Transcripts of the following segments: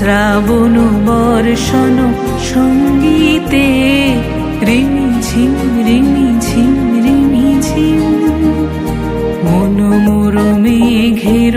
শ্রাবণ বর্ষণ সঙ্গীতে রিমি ঝিম রিমি ঝিম রিমি ঝিম। মন মেঘের সঙ্গী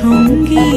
সঙ্গী